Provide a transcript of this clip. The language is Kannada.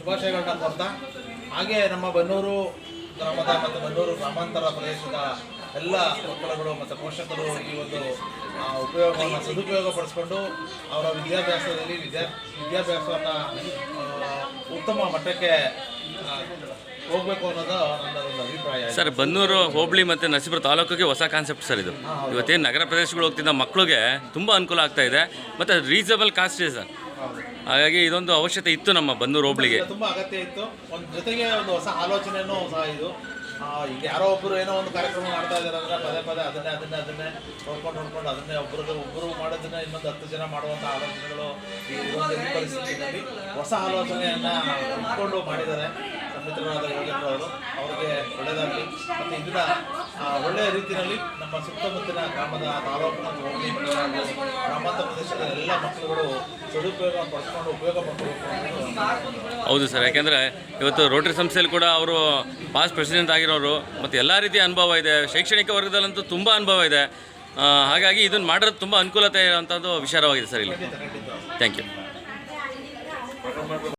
ಶುಭಾಶಯಗಳನ್ನ ಕೊಡ್ತಾ ಹಾಗೆ ನಮ್ಮ ಬನ್ನೂರು ಗ್ರಾಮದ ಮತ್ತು ಬನ್ನೂರು ಗ್ರಾಮಾಂತರ ಪ್ರದೇಶದ ಎಲ್ಲ ಮಕ್ಕಳುಗಳು ಮತ್ತು ಪೋಷಕರು ಈ ಒಂದು ಉಪಯೋಗವನ್ನು ಸದುಪಯೋಗ ಪಡಿಸ್ಕೊಂಡು ಅವರ ವಿದ್ಯಾಭ್ಯಾಸದಲ್ಲಿ ವಿದ್ಯಾ ವಿದ್ಯಾಭ್ಯಾಸವನ್ನು ಉತ್ತಮ ಮಟ್ಟಕ್ಕೆ ಹೋಗಬೇಕು ಅನ್ನೋದು ನನ್ನ ಅಭಿಪ್ರಾಯ. ಸರ್ ಬನ್ನೂರು ಹೋಬಳಿ ಮತ್ತು ನರಸೀಪುರ ತಾಲೂಕಿಗೆ ಹೊಸ ಕಾನ್ಸೆಪ್ಟ್ ಸರ್ ಇದು. ಇವತ್ತೇನು ನಗರ ಪ್ರದೇಶಗಳು ಹೋಗ್ತಿದ್ದ ಮಕ್ಕಳಿಗೆ ತುಂಬ ಅನುಕೂಲ ಆಗ್ತಾ ಇದೆ. ಮತ್ತು ರೀಸನಬಲ್ ಕಾಸ್ಟ್ ಇದೆ ಸರ್. ಹಾಗಾಗಿ ಇದೊಂದು ಅವಶ್ಯಕತೆ ಇತ್ತು ನಮ್ಮ ಬನ್ನೂರು ಹೋಬಳಿಗೆ. ಇದು ತುಂಬಾ ಅಗತ್ಯ ಇತ್ತು. ಒಂದು ಜೊತೆಗೆ ಒಂದು ಹೊಸ ಆಲೋಚನೆನೂ ಸಹ ಇದು. ಈಗ ಯಾರೋ ಒಬ್ಬರು ಏನೋ ಒಂದು ಕಾರ್ಯಕ್ರಮ ಮಾಡ್ತಾ ಇದ್ದಾರೆ ಅಂದ್ರೆ ಪದೇ ಪದೇ ಅದನ್ನೇ ಅದನ್ನೇ ಅದನ್ನೇ ನೋಡ್ಕೊಂಡು ನೋಡ್ಕೊಂಡು ಅದನ್ನೇ ಒಬ್ಬರು ಒಬ್ಬರು ಮಾಡೋದನ್ನ ಇನ್ನೊಂದು ಹತ್ತು ಜನ ಮಾಡುವಂಥ ಆಲೋಚನೆಗಳು ಈ ಒಂದು ಪರಿಸ್ಥಿತಿಯಲ್ಲಿ ಹೊಸ ಆಲೋಚನೆಯನ್ನ ಇಟ್ಕೊಂಡು ಮಾಡಿದ್ದಾರೆ. ಸಂಮಿತ್ರರಾದ ಯೋಗೇಂದ್ರ ಅವರು ಅವರಿಗೆ ಒಳ್ಳೆಯದಾಗಲಿ ಮತ್ತು ಇಂದಿನ ಒಳ್ಳೆಯ ರೀತಿಯಲ್ಲಿ ನಮ್ಮ ಸುತ್ತಮುತ್ತಲಿನ ಗ್ರಾಮದ ತಾಲೂಕು ಮತ್ತು ಹೋಬಳಿ ಗ್ರಾಮಾಂತರ ಪ್ರದೇಶದ ಎಲ್ಲ ಮಕ್ಕಳುಗಳು ಸದುಪಯೋಗ ಪಡಿಸ್ಕೊಂಡು ಉಪಯೋಗ ಪಡ್ಕೋಬೇಕು ಹೌದು ಸರ್ ಯಾಕೆಂದರೆ ಇವತ್ತು ರೋಟರಿ ಸಂಸ್ಥೆಯಲ್ಲಿ ಕೂಡ ಅವರು ಪಾಸ್ಟ್ ಪ್ರೆಸಿಡೆಂಟ್ ಆಗಿರೋರು ಮತ್ತು ಎಲ್ಲ ರೀತಿಯ ಅನುಭವ ಇದೆ. ಶೈಕ್ಷಣಿಕ ವರ್ಗದಲ್ಲಂತೂ ತುಂಬ ಅನುಭವ ಇದೆ. ಹಾಗಾಗಿ ಇದನ್ನು ಮಾಡೋದು ತುಂಬ ಅನುಕೂಲತೆ ಇರುವಂಥದ್ದು ವಿಚಾರವಾಗಿದೆ ಸರ್ ಇಲ್ಲಿ. Thank you